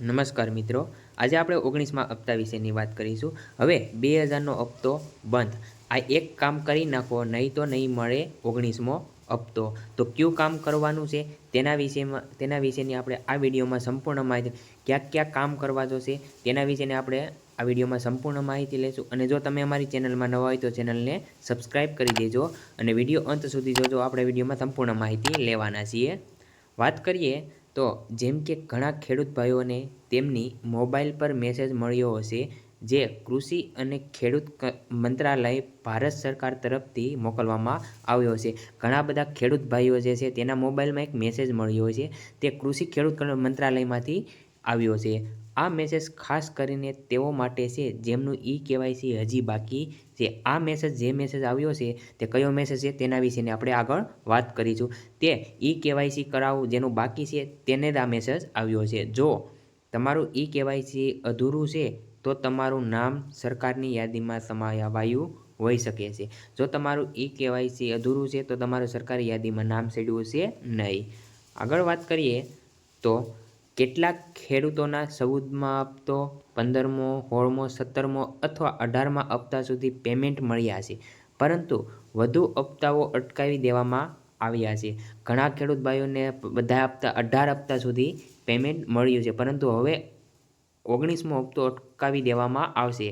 નમસ્કાર મિત્રો, આજે આપણે ઓગણીસમાં હપ્તા વિશેની વાત કરીશું. હવે બે હજારનો હપ્તો બંધ. આ એક કામ કરી નાખો, નહીં તો નહીં મળે ઓગણીસમો હપ્તો. તો કયું કામ કરવાનું છે? તેના વિશેમાં, તેના વિશેની આપણે આ વિડીયોમાં સંપૂર્ણ માહિતી, ક્યાં ક્યાં કામ કરવા જોશે, તેના વિશેની આપણે આ વિડીયોમાં સંપૂર્ણ માહિતી લઈશું અને જો તમે અમારી ચેનલમાં નવા હોય તો ચેનલને સબસ્ક્રાઈબ કરી દેજો અને વીડિયો અંત સુધી જોજો. આપણે વિડીયોમાં સંપૂર્ણ માહિતી લેવાના છીએ. વાત કરીએ તો જેમ કે ઘણા ખેડૂત ભાઈઓને તેમની મોબાઈલ પર મેસેજ મળ્યો હશે, જે કૃષિ અને ખેડૂત મંત્રાલય ભારત સરકાર તરફથી મોકલવામાં આવ્યો છે ઘણા બધા ખેડૂત ભાઈઓ જે છે તેના મોબાઈલમાં એક મેસેજ મળ્યો છે તે કૃષિ ખેડૂત મંત્રાલયમાંથી આવ્યો છે આ મેસેજ ખાસ કરીને તેઓ માટે છે, જેમનું ઈ કેવાયસી હજી બાકી છે. આ મેસેજ જે મેસેજ આવ્યો છે, તે કયો મેસેજ છે, તેના વિશેની આપણે આગળ વાત કરીશું. તે ઈ કેવાયસી કરાવવું જેનું બાકી છે, તેને જ આ મેસેજ આવ્યો છે. જો તમારું ઈ કેવાયસી અધૂરું છે, તો તમારું નામ સરકારની યાદીમાં સમાયાવાયું હોઈ શકે છે. જો તમારું ઈ કેવાયસી અધૂરું છે, તો તમારું સરકારી યાદીમાં નામ સેડ્યું છે નહીં. આગળ વાત કરીએ તો કેટલાક ખેડૂતોના ચૌદમાં હપ્તો પંદરમો, સોળમો, સત્તરમો અથવા અઢારમા હપ્તા સુધી પેમેન્ટ મળ્યા છે. પરંતુ વધુ હપ્તાઓ અટકાવી દેવામાં આવ્યા છે. ઘણા ખેડૂત ભાઈઓને બધા હપ્તા, અઢાર હપ્તા સુધી પેમેન્ટ મળ્યું છે. પરંતુ હવે ઓગણીસમો હપ્તો અટકાવી દેવામાં આવશે.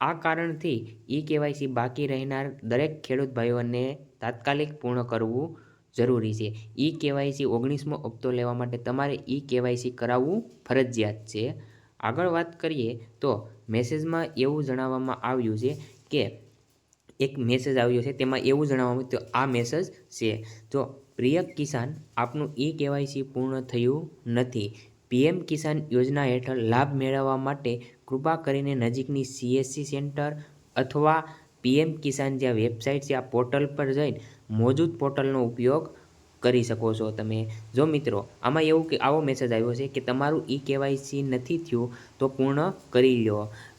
આ કારણથી ઈ કેવાયસી બાકી રહેનાર દરેક ખેડૂત ભાઈઓને તાત્કાલિક પૂર્ણ કરવું જરૂરી છે. ઈ કેવાયસી ઓગણીસમો હપ્તો લેવા માટે તમારે ઈ કેવાયસી કરાવવું ફરજિયાત છે. આગળ વાત કરીએ તો મેસેજમાં એવું જણાવવામાં આવ્યું છે કે એક મેસેજ આવ્યો છે, તેમાં એવું જણાવવામાં આવ્યું તો આ મેસેજ છે. જો પ્રિય કિસાન, આપનું ઈ કેવાયસી પૂર્ણ થયું નથી. પીએમ કિસાન યોજના હેઠળ લાભ મેળવવા માટે કૃપા કરીને નજીકની સીએસસી સેન્ટર અથવા પીએમ કિસાન જે વેબસાઇટ છે, આ પોર્ટલ પર જઈને મોજૂદ પોર્ટલનો ઉપયોગ કરી શકો છો તમે. જો મિત્રો, આમાં એવું કે આવો મેસેજ આવ્યો છે કે તમારું ઈ કેવાયસી નથી થયું, તો પૂર્ણ કરી લો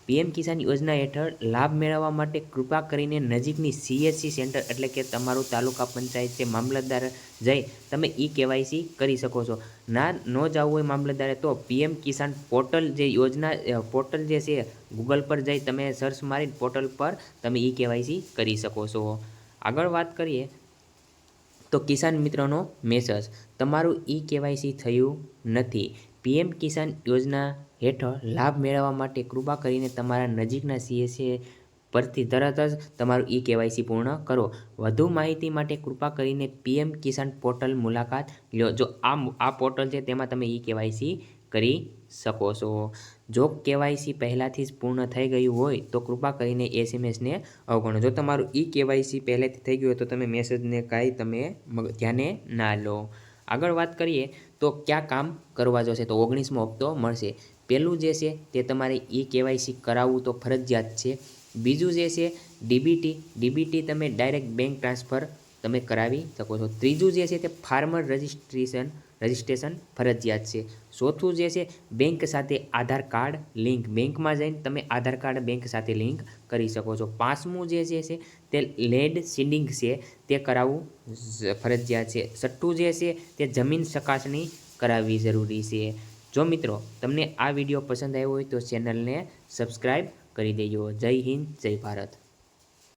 પીએમ કિસાન યોજના હેઠળ લાભ મેળવવા માટે કૃપા કરીને નજીકની સીએસસી સેન્ટર એટલે કે તમારું તાલુકા પંચાયત છે મામલતદાર જઈ તમે ઈ કેવાયસી કરી શકો છો. ના, ન જવું હોય મામલતદારે તો પીએમ કિસાન પોર્ટલ જે યોજના પોર્ટલ જે છે ગૂગલ પર જઈ તમે સર્ચ મારી પોર્ટલ પર તમે ઈ કેવાયસી કરી શકો છો. આગળ વાત કરીએ તો કિસાન મિત્રનો મેસેજ તમારું ઈ કેવાયસી થયું નથી. પીએમ કિસાન યોજના હેઠળ લાભ મેળવવા માટે કૃપા કરીને તમારા નજીકના સીએસએ પરથી તરત જ તમારું ઈ કેવાયસી પૂર્ણ કરો. વધુ માહિતી માટે કૃપા કરીને પીએમ કિસાન પોર્ટલ મુલાકાત લો. જો આ આ પોર્ટલ છે તેમાં તમે ઈ કેવાયસી કરી શકો છો. જો કેવાયસી પહેલાંથી જ પૂર્ણ થઈ ગયું હોય તો કૃપા કરીને એસએમએસને અવગણો. જો તમારું ઈ કેવાયસી પહેલેથી થઈ ગયું હોય તો તમે મેસેજને કાંઈ તમે ધ્યાને ના લો. આગળ વાત કરીએ તો ક્યાં કામ કરવા જશે? તો ઓગણીસમો હપ્તો મળશે. પહેલું જે છે તે તમારે ઈ કેવાયસી કરાવવું તો ફરજિયાત છે. બીજું જે છે, ડીબીટી. ડીબીટી તમે ડાયરેક્ટ બેંક ટ્રાન્સફર તમે કરાવી શકો છો. ત્રીજું જે છે તે ફાર્મર રજિસ્ટ્રેશન રજિસ્ટ્રેશન ફરજિયાત છે. ચોથું જે છે, બેંક સાથે આધાર કાર્ડ લિંક. બેંકમાં જઈને તમે આધાર કાર્ડ, બેંક સાથે લિંક કરી શકો છો. પાંચમું જે છે તે લેડ સીડિંગ છે. તે કરાવવું ફરજિયાત છે. છઠ્ઠું જે છે તે જમીન ચકાસણી કરાવવી જરૂરી છે. જો મિત્રો, તમને આ વીડિયો પસંદ આવ્યો હોય તો ચેનલને સબસ્ક્રાઈબ કરી દેજો. જય હિન્દ, જય ભારત.